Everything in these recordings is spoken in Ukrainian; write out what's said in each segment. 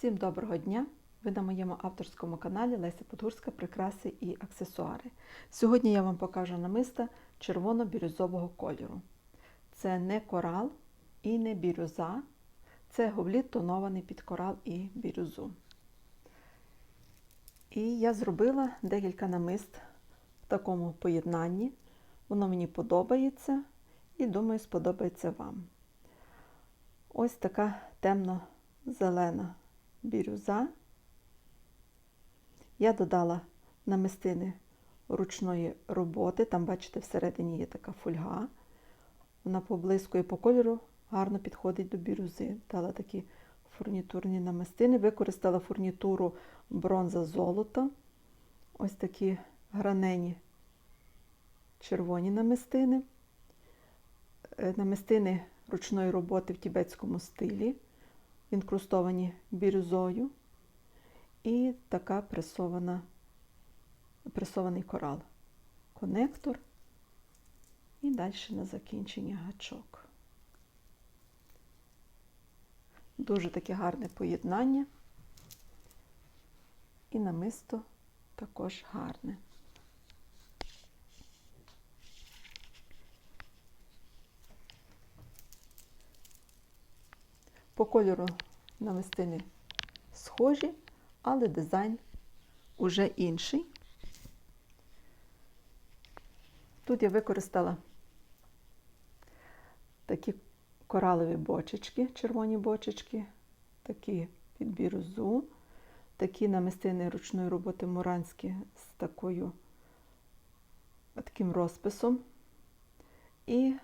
Всім доброго дня! Ви на моєму авторському каналі Леся Подгурська Прикраси і аксесуари. Сьогодні я вам покажу намиста червоно-бірюзового кольору. Це не корал і не бірюза, це говліт тонований під корал і бірюзу. І я зробила декілька намист в такому поєднанні. Воно мені подобається і думаю, сподобається вам. Ось така темно-зелена бірюза. Я додала намистини ручної роботи. Там, бачите, всередині є така фольга. Вона поблискує по кольору, гарно підходить до бірюзи. Дала такі фурнітурні намистини. Використала фурнітуру бронза золото. Ось такі гранені червоні намистини. Намистини ручної роботи в тібетському стилі, інкрустовані бірюзою. І така пресована, пресований корал. Конектор. І далі на закінчення гачок. Дуже таке гарне поєднання. І намисто також гарне. По кольору намистини схожі, але дизайн уже інший. Тут я використала такі коралові бочечки, червоні бочечки, такі під бірюзу, такі намистини ручної роботи муранські з такою, таким розписом. І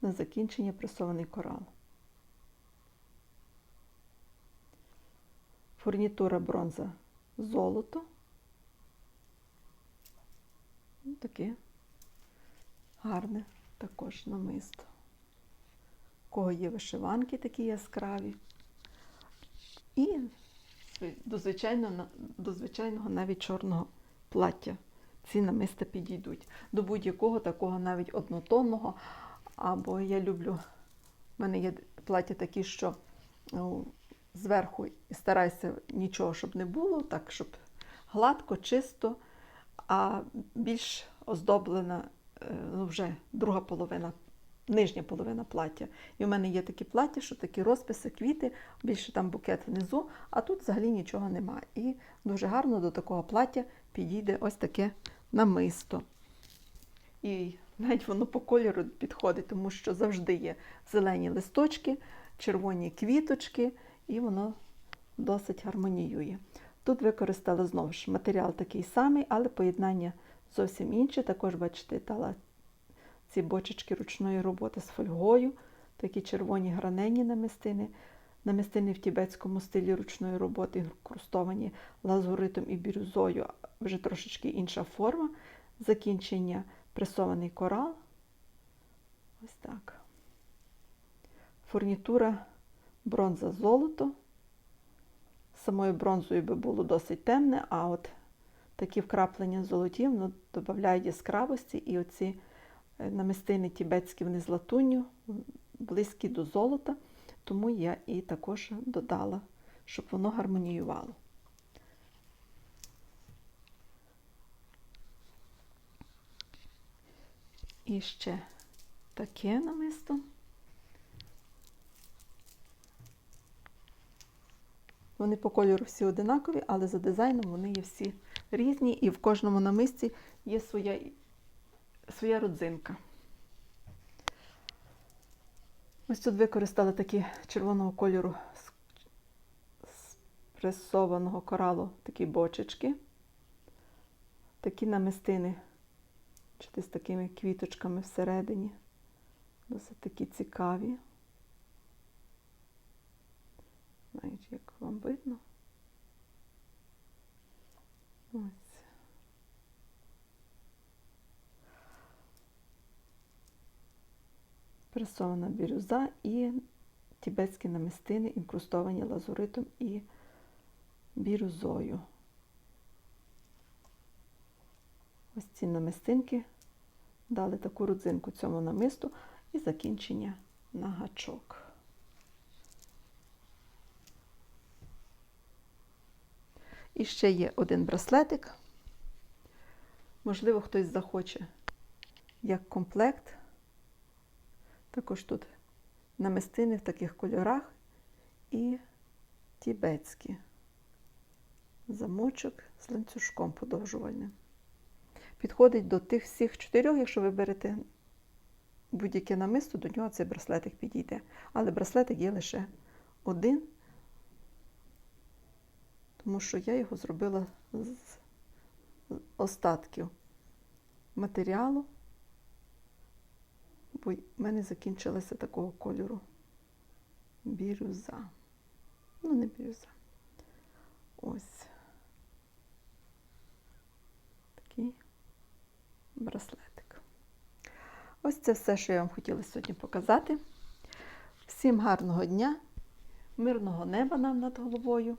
на закінчення пресований корал. Фурнітура бронза золото. Таке гарне також намисто. У кого є вишиванки такі яскраві. І до, звичайно, до звичайного навіть чорного плаття. Ці намиста підійдуть. До будь-якого такого навіть однотонного. Або я люблю, в мене є плаття такі, що ну, зверху і старайся нічого, щоб не було, так, щоб гладко, чисто, а більш оздоблена ну, вже друга половина, нижня половина плаття. І в мене є такі плаття, що такі розписи, квіти, більше там букет внизу, а тут взагалі нічого немає. І дуже гарно до такого плаття підійде ось таке намисто. І навіть воно по кольору підходить, тому що завжди є зелені листочки, червоні квіточки і воно досить гармоніює. Тут використала знову ж матеріал такий самий, але поєднання зовсім інше. Також, бачите, дала ці бочечки ручної роботи з фольгою, такі червоні гранені намистини, намистини в тібетському стилі ручної роботи, інкрустовані лазуритом і бірюзою, вже трошечки інша форма. Закінчення пресований корал. Ось так. Фурнітура бронза золото. Самою бронзою би було досить темне, а от такі вкраплення золоті воно додають яскравості, і оці намистини тібетські вони з латунню, близькі до золота, тому я і також додала, щоб воно гармоніювало. І ще таке намисто. Вони по кольору всі одинакові, але за дизайном вони є всі різні, і в кожному намисті є своя своя родзинка. Ось тут використала такі червоного кольору з пресованого коралу такі бочечки, такі намистини, чи з такими квіточками всередині. Досить такі цікаві. Навіть як вам видно. Ось. Пресована бірюза і тібетські намистини, інкрустовані лазуритом і бірюзою. Ось ці намистинки дали таку родзинку цьому намисту і закінчення на гачок. І ще є один браслетик. Можливо, хтось захоче як комплект. Також тут намистини в таких кольорах і тібетські. Замочок з ланцюжком подовжувальним. Підходить до тих всіх чотирьох, якщо ви берете будь-яке намисто, до нього цей браслетик підійде. Але браслетик є лише один, тому що я його зробила з остатків матеріалу, бо в мене закінчилася такого кольору бірюза. Ну, не бірюза. Ось такий браслетик. Ось це все, що я вам хотіла сьогодні показати. Всім гарного дня, мирного неба нам над головою